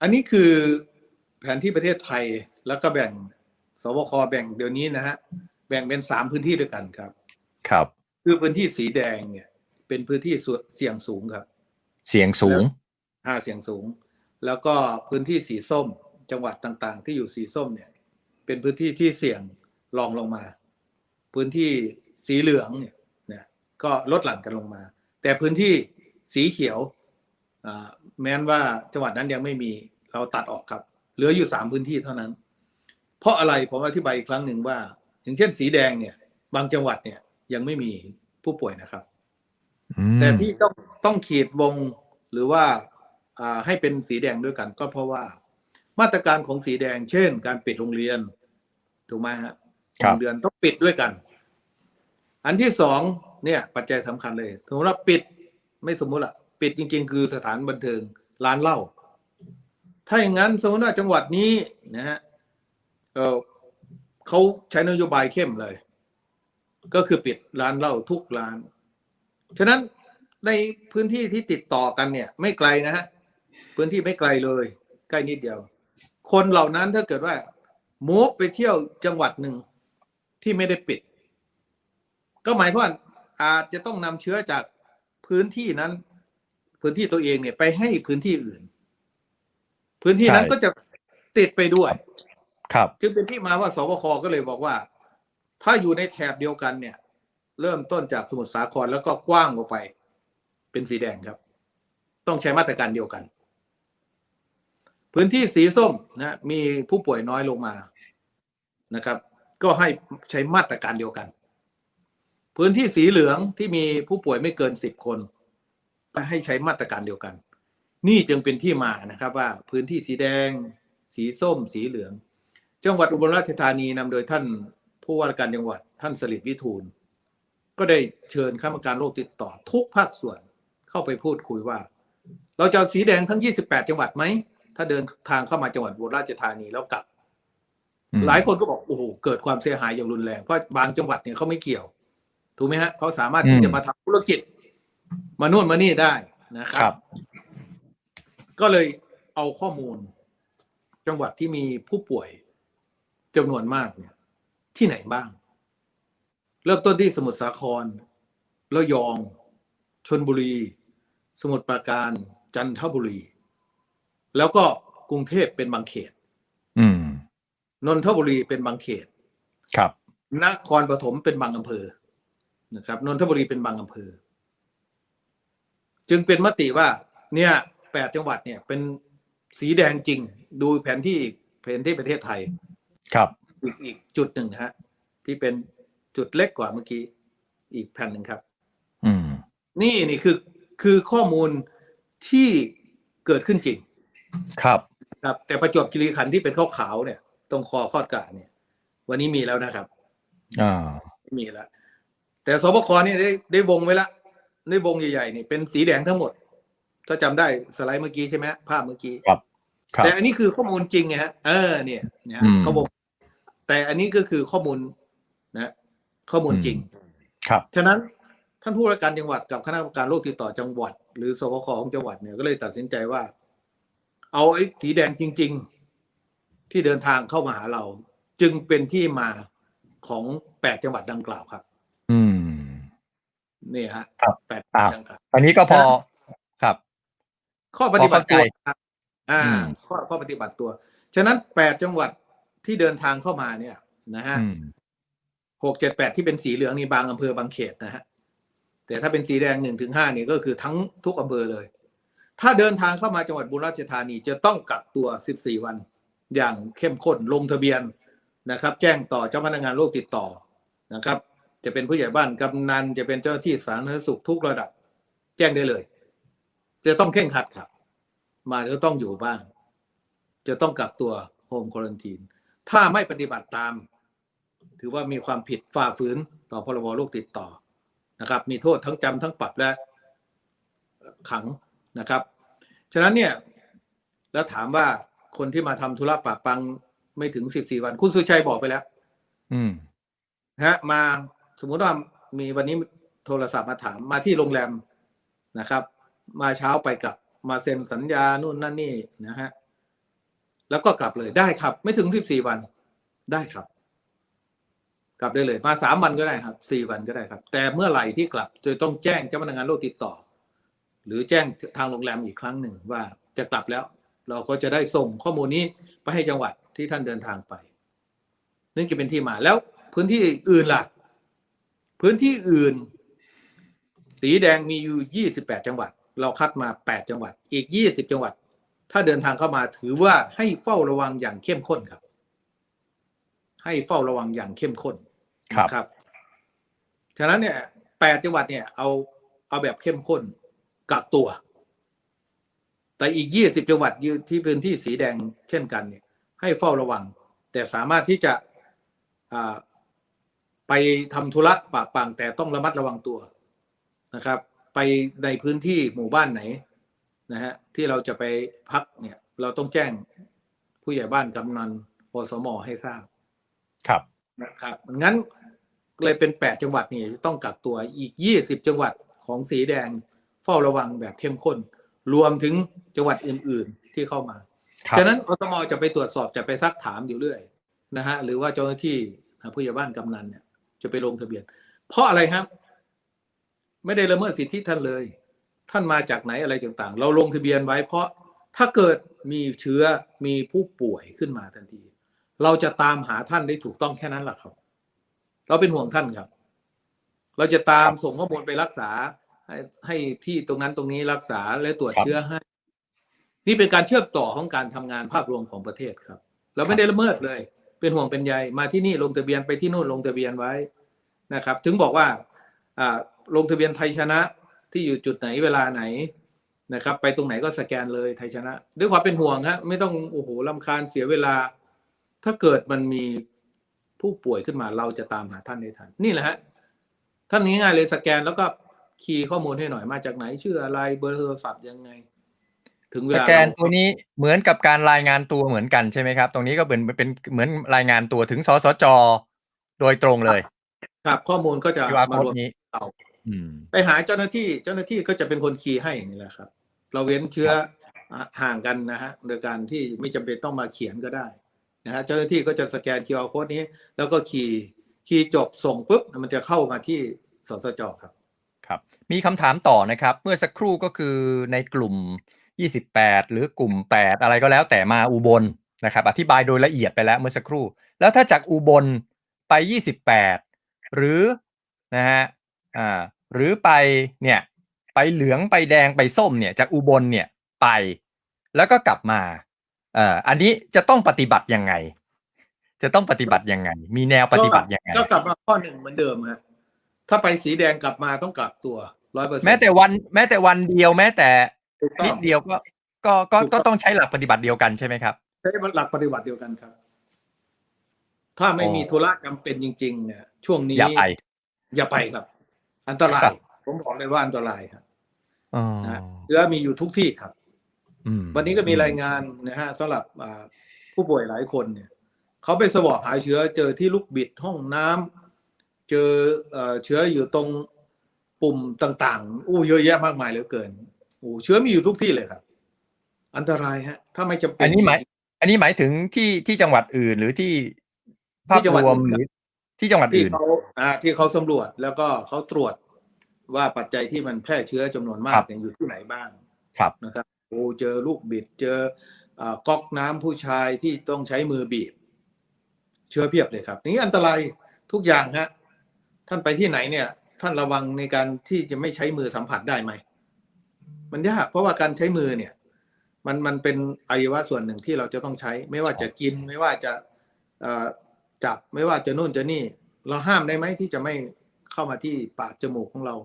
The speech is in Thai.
อันนี้คือแผนที่ประเทศไทยแล้วก็แบ่งสบคแบ่งเดี๋ยวนี้นะฮะแบ่งเป็นสามพื้นที่ด้วยกันครับ ครับ คือพื้นที่สีแดงเนี่ย เป็นพื้นที่เสี่ยงสูงครับ เสียงสูงห้าเสี่ยงสูง แล้วก็พื้นที่สีส้มจังหวัดต่างๆ ที่อยู่สีส้มเนี่ย เป็นพื้นที่ที่เสี่ยงรองลงมา พื้นที่สีเหลืองเนี่ยเนี่ยก็ลดหลั่นกันลงมา แต่พื้นที่สีเขียวอ่า แม้นว่าจังหวัดนั้นยังไม่มีเราตัดออกครับ เหลืออยู่สามพื้นที่เท่านั้น เพราะอะไรผมอธิบายอีกครั้งหนึ่งว่า อย่างเช่นสีแดงเนี่ย บางจังหวัดเนี่ยยังไม่มีผู้ป่วยนะครับอืมแต่ที่ต้องต้องขีดวงหรือว่าอ่าให้เป็นสีแดงด้วยกัน ก็เพราะว่า มาตรการของสีแดง เช่น การปิดโรงเรียนถูกไหมฮะครับโรงเรียนต้องปิดด้วยกัน อันที่สองเนี่ย ปัจจัยสำคัญเลยสมมติว่าปิดไม่สมมุติละ ปิดจริง ๆ คือสถานบันเทิงร้านเหล้าถ้าอย่างนั้นสมมติว่าจังหวัดนี้นะฮะเเขาใช้นโยบายเข้มเลย ก็คือปิดร้านเหล้าทุกร้าน ฉะนั้นในพื้นที่ที่ติดต่อกันเนี่ย ไม่ไกลนะฮะพื้นที่ไม่ไกลเลย ใกล้นิดเดียว คนเหล่านั้นถ้าเกิดว่ามูฟไปเที่ยวจังหวัดหนึ่งที่ไม่ได้ปิด ก็หมายความอาจจะต้องนำเชื้อจากพื้นที่นั้น พื้นที่ตัวเองเนี่ยไปให้พื้นที่อื่น พื้นที่นั้นใช่ก็จะติดไปด้วย ครับจึงเป็นที่มาว่าสบคก็เลยบอกว่า ถ้าอยู่ในแถบเดียวกันเนี่ย เริ่มต้นจากสมุทรสาครแล้วก็กว้างออกไป เป็นสีแดงครับ ต้องใช้มาตรการเดียวกัน พื้นที่สีส้มนะมีผู้ป่วยน้อยลงมานะครับ ก็ให้ใช้มาตรการเดียวกัน พื้นที่สีเหลืองที่มีผู้ป่วยไม่เกินสิบคนก็ ให้ใช้มาตรการเดียวกัน นี่จึงเป็นที่มานะครับว่าพื้นที่สีแดง สีส้ม สีเหลือง จังหวัดอุบลราชธานีนำโดยท่านผู้ว่าราชการจังหวัดท่านสลิดวิทูล ก็ได้เชิญข้าราชการโรคติดต่อทุกภาคส่วนเข้าไปพูดคุยว่า เราจะเอาสีแดงทั้ง 28 จังหวัดไหม ถ้าเดินทางเข้ามาจังหวัดอุบลราชธานีแล้วกลับอืมหลายคนก็บอกโอ้โหเกิดความเสียหายอย่างรุนแรงเพราะบางจังหวัดเนี่ยเขาไม่เกี่ยว ถูกไหมฮะเขาสามารถที่จะมาทำธุรกิจ มานู่นมานี่ได้นะคครัรับบก็เลยเอาข้อมูล จังหวัดที่มีผู้ป่วยจำนวนมากเนี่ย ที่ไหนบ้าง เริ่มต้นที่สมุทรสาครระยอง ชนบุรี สมุทรปราการจันทบุรี แล้วก็กรุงเทพเป็นบางเขตอืมนนทบุรีเป็นบางเขต ครับ นครปฐมเป็นบางอำเภอนะครับ นนทบุรีเป็นบางอำเภอ จึงเป็นมติว่าเนี่ยแปดจังหวัดเนี่ยเป็นสีแดงจริง ดูแผนที่แผนที่ประเทศไทย ครับอีกอีกจุดหนึ่งนะฮะที่เป็นจุดเล็กกว่าเมื่อกี้อีกแผ่นหนึ่งครับ อืม นี่นี่คือคือข้อมูลที่เกิดขึ้นจริง ครับ ครับ แต่ประจวบคีรีขันธ์ที่เป็นขาวๆเนี่ย ตรงคอคอดกาเนี่ย วันนี้มีแล้วนะครับ อ่าไม่มีแล้วแต่สบคเนี่ยได้ได้วงไว้ละ ได้วงใหญ่ๆนี่เป็นสีแดงทั้งหมด ถ้าจำได้สไลด์เมื่อกี้ใช่ไหมภาพเมื่อกี้ครับครับ แต่อันนี้คือข้อมูลจริงไงฮะเออเนี่ยเนี่ยอืมเขาวงแต่อันนี้ก็คือข้อมูลนะข้อมูลจริง ครับฉะนั้นท่านผู้ว่าการจังหวัดกับคณะกรรมการโรคติดต่อจังหวัด หรือสบคของจังหวัดเนี่ยก็เลยตัดสินใจว่า เอาไอ้สีแดงจริง ๆ ที่เดินทางเข้ามาหาเรา จึงเป็นที่มาของแปดจังหวัดดังกล่าวครับอืม นี่ฮะครับแปดอ่าดังกล่าวอันนี้ก็พอครับ ข้อปฏิบัติตัวพอเข้าใจครับอ่าอืมข้อข้อปฏิบัติตัว ฉะนั้นแปดจังหวัดที่เดินทางเข้ามาเนี่ยนะฮะอืมหกเจ็ดแปดที่เป็นสีเหลืองนี่บางอำเภอบางเขตนะฮะแต่ถ้าเป็นสีแดงหนึ่งถึงห้านี่ก็คือทั้งทุกอำเภอเลย ถ้าเดินทางเข้ามาจังหวัดบุรีรัมย์ราชธานีจะต้องกักตัวสิบสี่วัน อย่างเข้มข้นลงทะเบียนนะครับ แจ้งต่อเจ้าพนักงานโรคติดต่อนะครับ จะเป็นผู้ใหญ่บ้านกำนันจะเป็นเจ้าหน้าที่สาธารณสุขทุกระดับ แจ้งได้เลย จะต้องเข่งครัดครับ มาจะต้องอยู่บ้าน จะต้องกักตัวโฮมควอนตีน ถ้าไม่ปฏิบัติตาม ถือว่ามีความผิดฝ่าฝืนต่อพรบโรคติดต่อนะครับ มีโทษทั้งจำทั้งปรับและขังนะครับ ฉะนั้นเนี่ยแล้วถามว่าคนที่มาทำธุระปะปังไม่ถึงสิบสี่วัน คุณสุชัยบอกไปแล้ว อืมนะฮะ มา สมมุติว่ามีวันนี้โทรศัพท์มาถามมาที่โรงแรมนะครับ มาเช้าไปกลับมาเซ็นสัญญานู่นนั่นนี่นะฮะแล้วก็กลับเลยได้ครับ ไม่ถึงสิบสี่วันได้ครับ กลับได้เลย มาสามวันก็ได้ครับสี่วันก็ได้ครับ แต่เมื่อไหร่ที่กลับจะต้องแจ้งเจ้าพนักงานโรคติดต่อ หรือแจ้งทางโรงแรมอีกครั้งหนึ่งว่าจะกลับแล้ว เราก็จะได้ส่งข้อมูลนี้ไปให้จังหวัดที่ท่านเดินทางไปนี่จะเป็นที่มาแล้วพื้นที่อื่นล่ะ พื้นที่อื่น สีแดงมีอยู่ 28 จังหวัด เราคัดมา 8 จังหวัด อีก 20 จังหวัด ถ้าเดินทางเข้ามาถือว่าให้เฝ้าระวังอย่างเข้มข้นครับ ให้เฝ้าระวังอย่างเข้มข้นครับนะครับฉะนั้นเนี่ย 8 จังหวัดเนี่ยเอาเอาแบบเข้มข้นกักตัว แต่อีก 20 จังหวัดยืนที่พื้นที่สีแดงเช่นกันเนี่ย ให้เฝ้าระวัง แต่สามารถที่จะอ่า ไปทำธุระปะปังแต่ต้องระมัดระวังตัวนะครับ ไปในพื้นที่หมู่บ้านไหนนะฮะที่เราจะไปพักเนี่ยเราต้องแจ้งผู้ใหญ่บ้านกำนันอสมให้ทราบ ครับนะครับงั้นเลยเป็นแปดจังหวัดนี่ต้องกักตัวอีกยี่สิบจังหวัดของสีแดงเฝ้าระวังแบบเข้มข้น รวมถึงจังหวัดอื่น ๆที่เข้ามาครับฉะนั้นอสมจะไปตรวจสอบจะไปซักถามอยู่เรื่อยนะฮะหรือว่าเจ้าหน้าที่ผู้ใหญ่บ้านกำนันเนี่ย จะไปลงทะเบียน เพราะอะไรครับ ไม่ได้ละเมิดสิทธิท่านเลย ท่านมาจากไหนอะไรต่างๆ เราลงทะเบียนไว้ เพราะถ้าเกิดมีเชื้อมีผู้ป่วยขึ้นมาทันที เราจะตามหาท่านได้ถูกต้องแค่นั้นแหละครับ เราเป็นห่วงท่านครับ เราจะตามส่งข้อมูลไปรักษาให้ให้ที่ตรงนั้นตรงนี้รักษาและตรวจเชื้อให้ นี่เป็นการเชื่อมต่อของการทำงานภาพรวมของประเทศครับ เราไม่ได้ละเมิดเลย เป็นห่วงเป็นใยมาที่นี่ลงทะเบียนไปที่นู่นลงทะเบียนไว้ นะครับ ถึงบอกว่าอ่าลงทะเบียนไทยชนะที่อยู่จุดไหนเวลาไหนนะครับ ไปตรงไหนก็สแกนเลยไทยชนะ ด้วยความเป็นห่วงฮะไม่ต้องโอ้โหลำคาญเสียเวลา ถ้าเกิดมันมีผู้ป่วยขึ้นมาเราจะตามหาท่านได้ทัน นี่แหละฮะท่านง่ายๆเลยสแกนแล้วก็คีย์ข้อมูลให้หน่อยมาจากไหน ชื่ออะไรเบอร์โทรศัพท์ยังไง ถึงเวสลาแกนเราตัวนี้เหมือนกับการรายงานตัวเหมือนกันใช่ไหมครับ ตรงนี้ก็เป็นเป็นเหมือนรายงานตัวถึงสสจโดยตรงเลย ครับข้อมูลก็จะที่ว่ามาโค้รดวมนี้เราอืมไปหาเจ้าหน้าที่เจ้าหน้าที่ก็จะเป็นคนคีย์ให้นี่แหละครับ เราเว้นเชื้อห่างกันนะฮะโดยการที่ไม่จำเป็นต้องมาเขียนก็ได้นะฮะเจ้าหน้าที่ก็จะสแกน QR code นี้ แล้วก็คีย์คีย์จบส่งปุ๊บมันจะเข้ามาที่สสจครับ ครับ มีคำถามต่อนะครับ เมื่อสักครู่ก็คือในกลุ่ม 28 หรือกลุ่ม 8 อะไรก็แล้วแต่มาอุบลนะครับ อธิบายโดยละเอียดไปแล้วเมื่อสักครู่ แล้วถ้าจากอุบลไป 28 หรือนะฮะอ่าหรือไปเนี่ยไปเหลืองไปแดงไปส้มเนี่ยจากอุบลเนี่ยไปแล้วก็กลับมาเอ่ออันนี้จะต้องปฏิบัติยังไง จะต้องปฏิบัติยังไง มีแนวปฏิบัติยังไงก็กลับมาข้อหนึ่งเหมือนเดิมฮะถ้าไปสีแดงกลับมาต้องกักตัวร้อยเปอร์เซ็นต์แม้แต่วันแม้แต่วันเดียวแม้แต่ถูกต้นิอดงเดียวก็ก็ก็ถูกต้องก็ต้องใช้หลักปฏิบัติเดียวกันใช่ไหมครับใช้หลักปฏิบัติเดียวกันครับ ถ้าไม่อ๋อมีธุระจำเป็นจริง ๆ เนี่ย ช่วงนี้อย่าไปอย่าไปครับ อันตราครัยบผมบอกเลยว่าอันตรายครับอ๋อนะเชื้อมีอยู่ทุกที่ครับอืมวันนี้ก็มีรายงานนะฮะสำหรับอ่าผู้ป่วยหลายคนเนี่ยเขาไปสวอปหาเชื้อเจอที่ลูกบิดห้องน้ำเจอเอ่อเชื้ออยู่ตรงปุ่มต่างๆอู้เยอะแยะมากมายเหลือเกินโอ้เชื้อมีอยู่ทุกที่เลยครับ อันตรายฮะ ถ้าไม่จำเป็นอันนี้หมายอันนี้หมายถึงที่ที่จังหวัดอื่นหรือที่ ภาพที่จังหวัดรวมอื่นหรือที่จังหวัดที่อื่นเขาอ่าที่เขาสำรวจแล้วก็เขาตรวจว่าปัจจัยที่มันแพร่เชื้อจำนวนมาครักบเนี่ยอยู่ที่ไหนบ้างครับนะครับโอ้เจอลูกบิดเจออ่าก๊อกน้ำผู้ชายที่ต้องใช้มือบีบ เชื้อเพียบเลยครับนี่อันตรายทุกอย่างฮะท่านไปที่ไหนเนี่ย ท่านระวังในการที่จะไม่ใช้มือสัมผัสได้ไหมมันยากเพราะว่าการใช้มือเนี่ย มันมันเป็นอวัยวะส่วนหนึ่งที่เราจะต้องใช้ ไม่ว่าจะกินไม่ว่าจะเอ่อ จับไม่ว่าจะนู่นจะนี่ เราห้ามได้ไหมที่จะไม่เข้ามาที่ปากจมูกของเรา